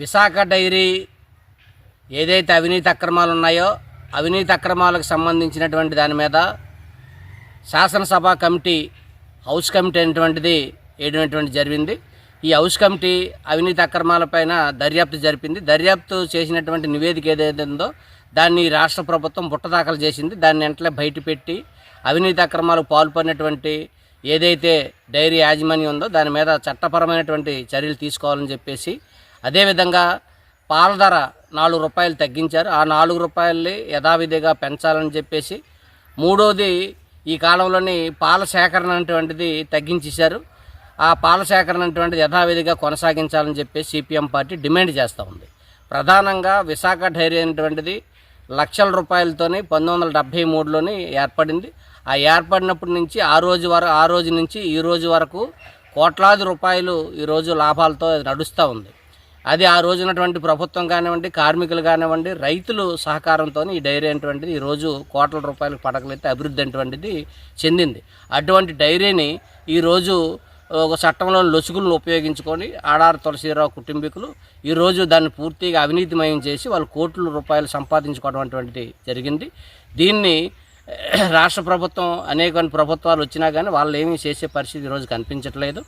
Visakha dairy ఏదైతే అవినీతి అక్రమాలు ఉన్నాయో అవినీతి అక్రమాలకు సంబంధించినటువంటి దాని మీద శాసనసభ కమిటీ హౌస్ కమిటీ అనేటువంటిది వేయడమైనటువంటి జరిగింది. ఈ హౌస్ కమిటీ అవినీతి అక్రమాలపైన దర్యాప్తు జరిపింది. దర్యాప్తు చేసినటువంటి నివేదిక ఏదైతే ఉందో దాన్ని రాష్ట్ర ప్రభుత్వం బుట్టదాఖలు చేసింది. దాన్ని వెంటనే బయటపెట్టి అవినీతి అక్రమాలకు పాల్పడినటువంటి ఏదైతే డైరీ యాజమాన్యం ఉందో దాని మీద చట్టపరమైనటువంటి చర్యలు తీసుకోవాలని చెప్పేసి అదేవిధంగా పాల ధర నాలుగు రూపాయలు తగ్గించారు. ఆ నాలుగు రూపాయలని యథావిధిగా పెంచాలని చెప్పేసి మూడోది ఈ కాలంలోని పాల సేకరణ అనేటువంటిది తగ్గించేశారు. ఆ పాల సేకరణ అనేటువంటిది యథావిధిగా కొనసాగించాలని చెప్పి సిపిఎం పార్టీ డిమాండ్ చేస్తూ ఉంది. ప్రధానంగా విశాఖ డైరీ అనేటువంటిది లక్షల రూపాయలతోని పంతొమ్మిది వందల డెబ్భై మూడులోని ఏర్పడింది. ఆ ఏర్పడినప్పటి నుంచి ఆ రోజు వరకు ఆ రోజు నుంచి ఈ రోజు వరకు కోట్లాది రూపాయలు ఈరోజు లాభాలతో నడుస్తూ ఉంది. అది ఆ రోజు ఉన్నటువంటి ప్రభుత్వం కానివ్వండి కార్మికులు కానివ్వండి రైతులు సహకారంతో ఈ డైరీ అనేటువంటిది ఈరోజు కోట్ల రూపాయలకు పడకలైతే అభివృద్ధి అనేటువంటిది చెందింది. అటువంటి డైరీని ఈరోజు ఒక చట్టంలో లొసుగులను ఉపయోగించుకొని ఆడారు తులసీరావు కుటుంబీకులు ఈరోజు దాన్ని పూర్తిగా అవినీతిమయం చేసి వాళ్ళు కోట్ల రూపాయలు సంపాదించుకోవడం అటువంటిది జరిగింది. దీన్ని రాష్ట్ర ప్రభుత్వం అనేక ప్రభుత్వాలు వచ్చినా కానీ వాళ్ళు ఏమీ చేసే పరిస్థితి ఈరోజు కనిపించట్లేదు.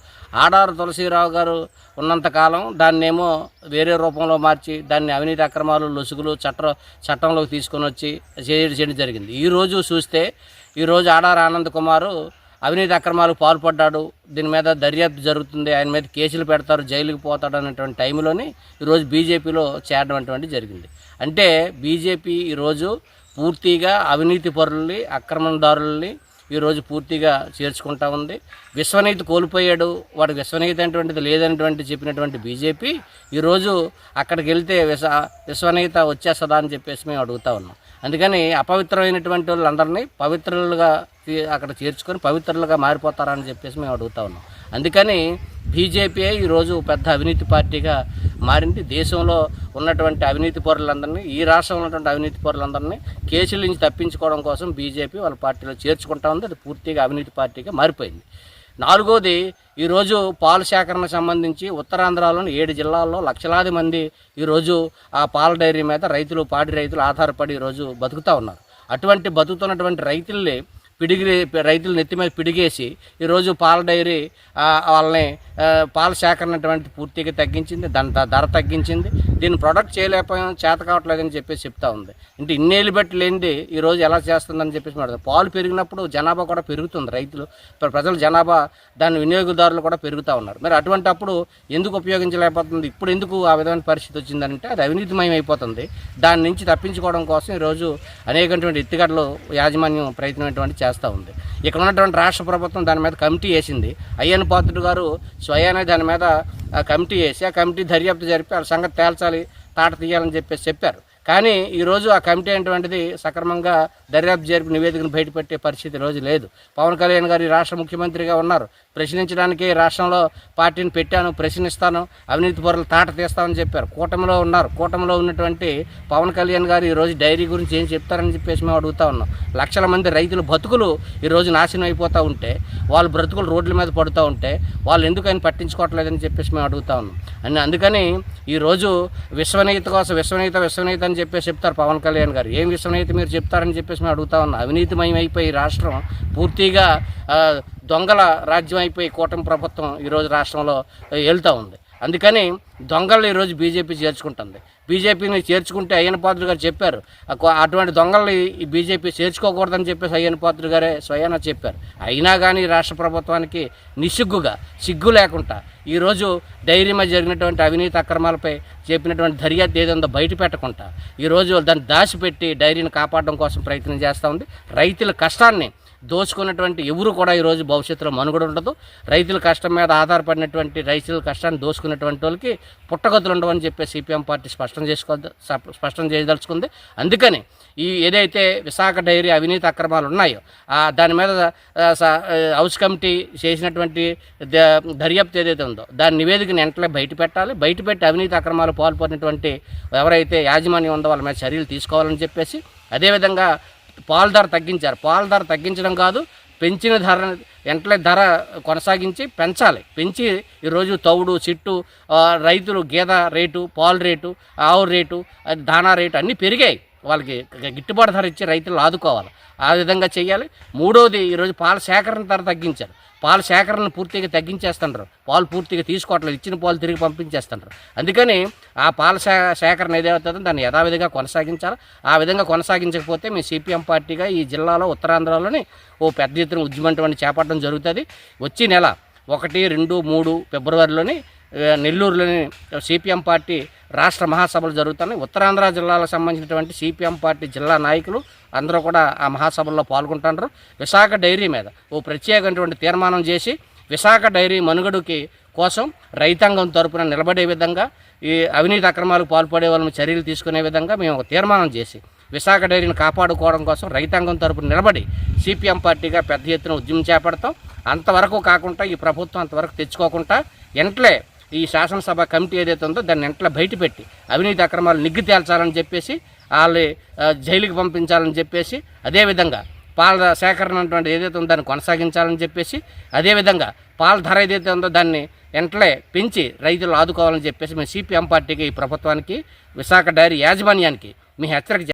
ఆడారు తులసీరావు గారు ఉన్నంతకాలం దాన్ని ఏమో వేరే రూపంలో మార్చి దాన్ని అవినీతి అక్రమాలు లొసుగులు చట్ట చట్టంలోకి తీసుకొని వచ్చి చేయడం చేయడం జరిగింది. ఈరోజు చూస్తే ఈరోజు ఆడారు ఆనంద్ కుమారు అవినీతి అక్రమాలకు పాల్పడ్డాడు. దీని మీద దర్యాప్తు జరుగుతుంది. ఆయన మీద కేసులు పెడతారు జైలుకి పోతాడు అనేటువంటి టైంలోని ఈరోజు బీజేపీలో చేరడం అటువంటి జరిగింది. అంటే బీజేపీ ఈరోజు పూర్తిగా అవినీతి పరుల్ని అక్రమదారుల్ని ఈరోజు పూర్తిగా చేర్చుకుంటా ఉంది. విశ్వనీతి కోల్పోయాడు. వాడు విశ్వనీతి అనేటువంటిది లేదనేటువంటి చెప్పినటువంటి బీజేపీ ఈరోజు అక్కడికి వెళ్తే విశ విశ్వనీత వచ్చేస్తుందా అని చెప్పేసి మేము అడుగుతా ఉన్నాం. అందుకని అపవిత్రమైనటువంటి వాళ్ళందరినీ పవిత్రులుగా అక్కడ చేర్చుకొని పవిత్రులుగా మారిపోతారని చెప్పేసి మేము అడుగుతా ఉన్నాం. అందుకని బీజేపీ ఈరోజు పెద్ద అవినీతి పార్టీగా మారింది. దేశంలో ఉన్నటువంటి అవినీతి పౌరులందరినీ ఈ రాష్ట్రంలో ఉన్నటువంటి అవినీతి పౌరులందరినీ కేసుల నుంచి తప్పించుకోవడం కోసం బీజేపీ వాళ్ళ పార్టీలో చేర్చుకుంటా ఉంది. అది పూర్తిగా అవినీతి పార్టీగా మారిపోయింది. నాలుగోది ఈరోజు పాల సేకరణ సంబంధించి ఉత్తరాంధ్రలోని ఏడు జిల్లాల్లో లక్షలాది మంది ఈరోజు ఆ పాల డైరీ మీద రైతులు పాడి రైతులు ఆధారపడి ఈరోజు బతుకుతూ ఉన్నారు. అటువంటి బతుకుతున్నటువంటి రైతుల్ని పిడిగి రైతులు నెత్తి మీద పిడిగేసి ఈరోజు పాల డైరీ వాళ్ళని పాల సేకరణ అటువంటి పూర్తిగా తగ్గించింది దాని ధర తగ్గించింది. దీన్ని ప్రొడక్ట్ చేయలేకపోయాం చేత కావట్లేదని చెప్పేసి చెప్తా ఉంది. అంటే ఇన్నేళ్ళు బట్టి లేనిది ఈరోజు ఎలా చేస్తుందని చెప్పేసి మాట్లాడుతుంది. పాలు పెరిగినప్పుడు జనాభా కూడా పెరుగుతుంది రైతులు ప్రజల జనాభా దాని వినియోగదారులు కూడా పెరుగుతూ ఉన్నారు. మరి అటువంటి అప్పుడు ఎందుకు ఉపయోగించలేకపోతుంది? ఇప్పుడు ఎందుకు ఆ విధమైన పరిస్థితి వచ్చిందంటే అది అవినీతిమయం అయిపోతుంది. దాని నుంచి తప్పించుకోవడం కోసం ఈరోజు అనేకటువంటి ఎత్తుగడలు యాజమాన్యం ప్రయత్నమైనటువంటి చేస్తారు చేస్తూ ఉంది. ఇక్కడ ఉన్నటువంటి రాష్ట్ర ప్రభుత్వం దాని మీద కమిటీ వేసింది. అయ్యన్ పాత్రుడు గారు స్వయానే దాని మీద ఆ కమిటీ వేసి ఆ కమిటీ దర్యాప్తు జరిపి ఆ సంగతి తేల్చాలి తాట తీయాలని చెప్పేసి చెప్పారు. కానీ ఈరోజు ఆ కమిటీ అనేటువంటిది సక్రమంగా దర్యాప్తు జరిపి నివేదికను బయటపెట్టే పరిస్థితి రోజు లేదు. పవన్ కళ్యాణ్ గారు రాష్ట్ర ముఖ్యమంత్రిగా ఉన్నారు. ప్రశ్నించడానికి రాష్ట్రంలో పార్టీని పెట్టాను ప్రశ్నిస్తాను అవినీతి పొరలు తాట తీస్తామని చెప్పారు. కూటమిలో ఉన్నారు. కూటమిలో ఉన్నటువంటి పవన్ కళ్యాణ్ గారు ఈరోజు డైరీ గురించి ఏం చెప్తారని చెప్పేసి మేము అడుగుతా ఉన్నాం. లక్షల మంది రైతులు బతుకులు ఈరోజు నాశనం అయిపోతూ ఉంటే వాళ్ళు బ్రతుకులు రోడ్ల మీద పడుతూ ఉంటే వాళ్ళు ఎందుకు ఆయన పట్టించుకోవట్లేదని చెప్పేసి మేము అడుగుతా ఉన్నాం. అని అందుకని ఈరోజు విశ్వనీయత కోసం విశ్వనీయత విశ్వనీయత అని చెప్పేసి చెప్తారు పవన్ కళ్యాణ్ గారు. ఏం విశ్వనీయత మీరు చెప్తారని చెప్పేసి మేము అడుగుతా ఉన్నాం. అవినీతిమయం అయిపోయి రాష్ట్రం పూర్తిగా దొంగల రాజ్యం అయిపోయి కూటమి ప్రభుత్వం ఈరోజు రాష్ట్రంలో వెళ్తూ ఉంది. అందుకని దొంగలు ఈరోజు బీజేపీ చేర్చుకుంటుంది. బీజేపీని చేర్చుకుంటే అయ్యన పాత్రుడు గారు చెప్పారు. అటువంటి దొంగల్ని ఈ బీజేపీ చేర్చుకోకూడదని చెప్పేసి అయ్యన పాత్రుడు గారే స్వయాన చెప్పారు. అయినా కానీ రాష్ట్ర ప్రభుత్వానికి నిస్సిగ్గుగా సిగ్గు లేకుండా ఈరోజు డైరీ మీద జరిగినటువంటి అవినీతి అక్రమాలపై చెప్పినటువంటి దర్యాప్తు ఏదో బయట పెట్టకుండా ఈరోజు దాన్ని దాచిపెట్టి డైరీని కాపాడడం కోసం ప్రయత్నం చేస్తూ ఉంది. రైతుల కష్టాన్ని దోచుకున్నటువంటి ఎవరు కూడా ఈరోజు భవిష్యత్తులో మనుగడ ఉండదు. రైతుల కష్టం మీద ఆధారపడినటువంటి రైతుల కష్టాన్ని దోచుకున్నటువంటి వాళ్ళకి పుట్టగతులు ఉండవని చెప్పి సిపిఎం పార్టీ స్పష్టం చేసుకో స్పష్టం చేయదలుచుకుంది. అందుకని ఈ ఏదైతే విశాఖ డైరీ అవినీతి అక్రమాలు ఉన్నాయో దాని మీద స- హౌస్ కమిటీ చేసినటువంటి ద- దర్యాప్తు ఏదైతే ఉందో దాని నివేదికను వెంటనే బయట పెట్టాలి. బయట పెట్టి అవినీతి అక్రమాలు పాల్పడినటువంటి ఎవరైతే యాజమాన్యం ఉందో వాళ్ళ మీద చర్యలు తీసుకోవాలని చెప్పేసి అదేవిధంగా పాల ధర తగ్గించారు. పాల ధర తగ్గించడం కాదు పెంచిన ధర వెంటనే ధర కొనసాగించి పెంచాలి. పెంచి ఈరోజు తవుడు చిట్టు రైతులు గేదె రేటు పాలు రేటు ఆవు రేటు దానా రేటు అన్నీ పెరిగాయి. వాళ్ళకి గిట్టుబాటు ధర ఇచ్చి రైతులు ఆదుకోవాలి. ఆ విధంగా చేయాలి. మూడోది ఈరోజు పాల సేకరణ ధర తగ్గించారు. పాల సేకరణ పూర్తిగా తగ్గించేస్తుంటారు పాలు పూర్తిగా తీసుకోవట్లేదు. ఇచ్చిన పాలు తిరిగి పంపించేస్తుంటారు అందుకని ఆ పాల సే సేకరణ ఏదైతుందో దాన్ని యథావిధిగా కొనసాగించాలి. ఆ విధంగా కొనసాగించకపోతే మీ సిపిఎం పార్టీగా ఈ జిల్లాలో ఉత్తరాంధ్రలోని ఓ పెద్ద ఎత్తున ఉద్యమం చేపట్టడం జరుగుతుంది. వచ్చే నెల ఒకటి రెండు మూడు ఫిబ్రవరిలోని నెల్లూరులోని సిపిఎం పార్టీ రాష్ట్ర మహాసభలు జరుగుతున్నాయి. ఉత్తరాంధ్ర జిల్లాలకు సంబంధించినటువంటి సిపిఎం పార్టీ జిల్లా నాయకులు అందరూ కూడా ఆ మహాసభల్లో పాల్గొంటున్నారు విశాఖ డైరీ మీద ఓ ప్రత్యేకమైనటువంటి తీర్మానం చేసి విశాఖ డైరీ మనుగడకి కోసం రైతాంగం తరపున నిలబడే విధంగా ఈ అవినీతి అక్రమాలకు పాల్పడే వాళ్ళని చర్యలు తీసుకునే విధంగా మేము ఒక తీర్మానం చేసి విశాఖ డైరీని కాపాడుకోవడం కోసం రైతాంగం తరపున నిలబడి సిపిఎం పార్టీగా పెద్ద ఎత్తున ఉద్యమం చేపడతాం. అంతవరకు కాకుండా ఈ ప్రభుత్వం అంతవరకు తెచ్చుకోకుండా వెంటనే ఈ శాసనసభ కమిటీ ఏదైతే ఉందో దాన్ని ఇంట్లో బయటపెట్టి అవినీతి అక్రమాలు నిగ్గి తేల్చాలని చెప్పేసి వాళ్ళు జైలుకి పంపించాలని చెప్పేసి అదేవిధంగా పాల సేకరణ అటువంటి ఏదైతే ఉందో దాన్ని కొనసాగించాలని చెప్పేసి అదేవిధంగా పాల ధర ఏదైతే ఉందో దాన్ని ఎంటలే పెంచి రైతులు ఆదుకోవాలని చెప్పేసి మేము సిపిఎం పార్టీకి ఈ ప్రభుత్వానికి విశాఖ డైరీ యాజమాన్యానికి మీ హెచ్చరిక